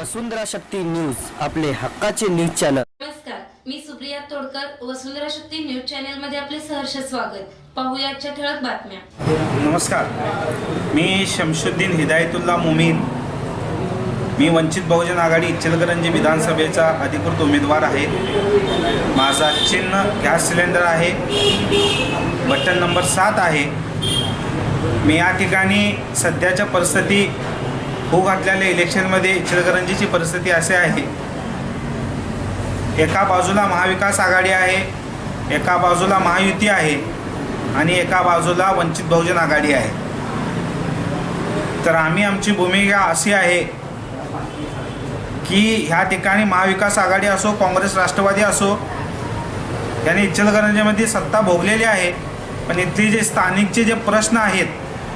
वसुंधरा Shakti news आपले हक्काचे news channel. नमस्कार मी सुप्रिया तोडकर वसुंधरा शक्ती न्यूज चॅनलमध्ये आपले सहर्ष स्वागत. पाहूया आजच्या ठळक बातम्या. नमस्कार. मी शमशुद्दीन हिदायतुल्ला मुमीन. मी वंचित बहुजन आघाडी इचलकरंजी विधानसभेचा अधिकृत उमेदवार आहे. माझा चिन्ह गॅस सिलेंडर आहे. बटन नंबर सात आहे. मी या ठिकाणी सध्याच्या परिस्थिती होऊ घातलेल्या इलेक्शनमध्ये इचलकरंजीची परिस्थिती अशी आहे. एका बाजूला महाविकास आघाडी आहे एका बाजूला महायुती आहे आणि एका बाजूला वंचित बहुजन आघाडी आहे. तर आम्ही आमची भूमिका अशी आहे की ह्या ठिकाणी महाविकास आघाडी असो काँग्रेस राष्ट्रवादी असो यांनी इचलकरंजीमध्ये सत्ता भोगलेली आहे पण इथले जे स्थानिकचे जे प्रश्न आहेत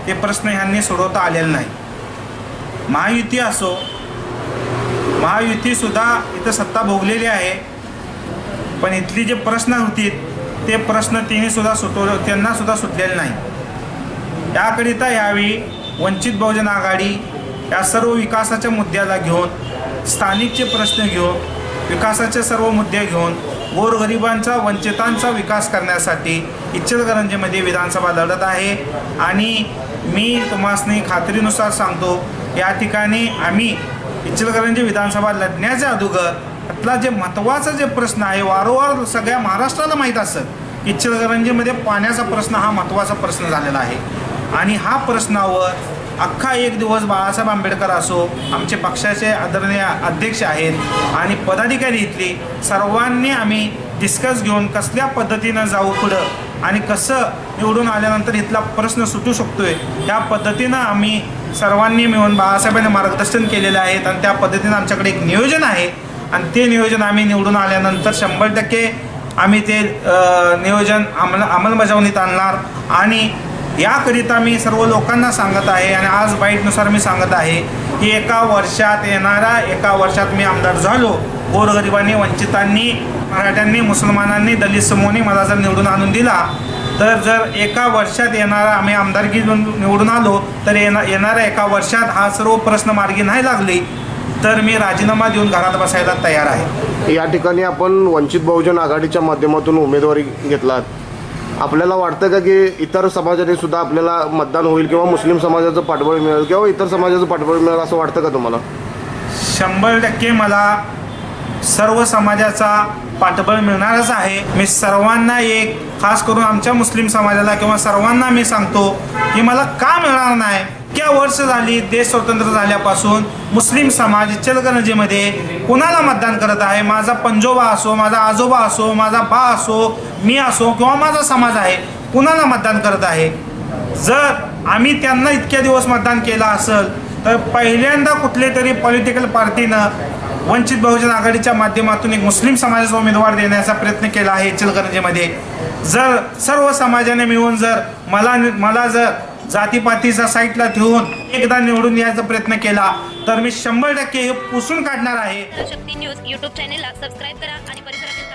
ते प्रश्न ह्यांनी सोडवता आलेले नाही महायुती असो महायुतीसुद्धा इथं सत्ता भोगलेली आहे. पण इथली जे प्रश्न होती ते प्रश्न तिनेसुद्धा सुटव त्यांनासुद्धा सुटलेले नाही. याकरिता यावेळी वंचित बहुजन आघाडी या सर्व विकासाच्या मुद्द्याला घेऊन स्थानिकचे प्रश्न घेऊन विकासाचे सर्व मुद्दे घेऊन गोरगरिबांचा वंचितांचा विकास करण्यासाठी इचलकरंजीमध्ये विधानसभा लढत आहे. आणि मी तुम्हासनी खात्रीनुसार सांगतो या ठिकाणी आम्ही इचलकरंजी विधानसभा लढण्याच्या अगोदर त्यातला जे महत्त्वाचा जे प्रश्न आहे वारंवार सगळ्या महाराष्ट्राला माहीत असतं. इचलकरंजीमध्ये पाण्याचा प्रश्न हा महत्त्वाचा प्रश्न झालेला आहे. आणि हा प्रश्नावर अख्खा एक दिवस बाळासाहेब आंबेडकर असो आमचे पक्षाचे आदरणीय अध्यक्ष आहेत आणि पदाधिकारी इथली सर्वांनी आम्ही डिस्कस घेऊन कसल्या पद्धतीनं जाऊ पुढं आणि कसं निवडून आल्यानंतर इथला प्रश्न सुटू शकतोय त्या पद्धतीनं आम्ही सर्वांनी मिळून बाळासाहेबांनी मार्गदर्शन केलेलं आहे आणि त्या पद्धतीनं आमच्याकडे एक नियोजन आहे. आणि ते नियोजन आम्ही निवडून आल्यानंतर शंभर टक्के आम्ही ते नियोजन अंमल अंमलबजावणीत आणणार. आणि याकरिता मी सर्व लोकांना सांगत आहे आणि आज बाईटनुसार मी सांगत आहे की एका वर्षात येणारा एका वर्षात मी आमदार झालो. गोरगरिबांनी वंचितांनी मराठ्यांनी मुसलमानांनी दलित समूहांनी मला जर निवडून आणून दिला तर जर एका वर्षात येणारा आम्ही आमदारकी निवडून आलो तर येणा येणाऱ्या एका वर्षात हा सर्व प्रश्न मार्गी नाही लागले तर मी राजीनामा देऊन घरात बसायला तयार आहे. या ठिकाणी आपण वंचित बहुजन आघाडीच्या माध्यमातून उमेदवारी घेतलात. आपल्याला वाटतं का की इतर समाजाने सुद्धा आपल्याला मतदान होईल किंवा मुस्लिम समाजाचं पाठबळ मिळेल किंवा इतर समाजाचं पाठबळ मिळेल असं वाटतं का तुम्हाला? शंभर टक्के मला सर्व समाजाचा पाठबळ मिळणारच आहे. मी सर्वांना एक खास करून आमच्या मुस्लिम समाजाला किंवा सर्वांना मी सांगतो की मला का मिळणार नाही? इतक्या वर्ष झाली देश स्वतंत्र झाल्यापासून मुस्लिम समाज इचलकरंजीमध्ये कुणाला मतदान करत आहे? माझा पंजोबा असो माझा आजोबा असो माझा बा असो मी असो किंवा माझा समाज आहे कुणाला मतदान करत आहे? जर आम्ही त्यांना इतक्या दिवस मतदान केलं असेल तर पहिल्यांदा कुठले तरी पॉलिटिकल पार्टीनं वंचित बहुजन आघाडीच्या माध्यमातून एक मुस्लिम समाजाचा उमेदवार देण्याचा प्रयत्न केला आहे इचलकरंजीमध्ये जर सर्व समाजाने मिळून जर मला मला जर जातीपातीचा साईटला ठेवून एकदा निवडून यायचा प्रयत्न केला तर मी शंभर टक्के हे पुसून काढणार आहे. शक्ती न्यूज युट्यूब चॅनेलला सबस्क्राईब करा आणि परिसरातील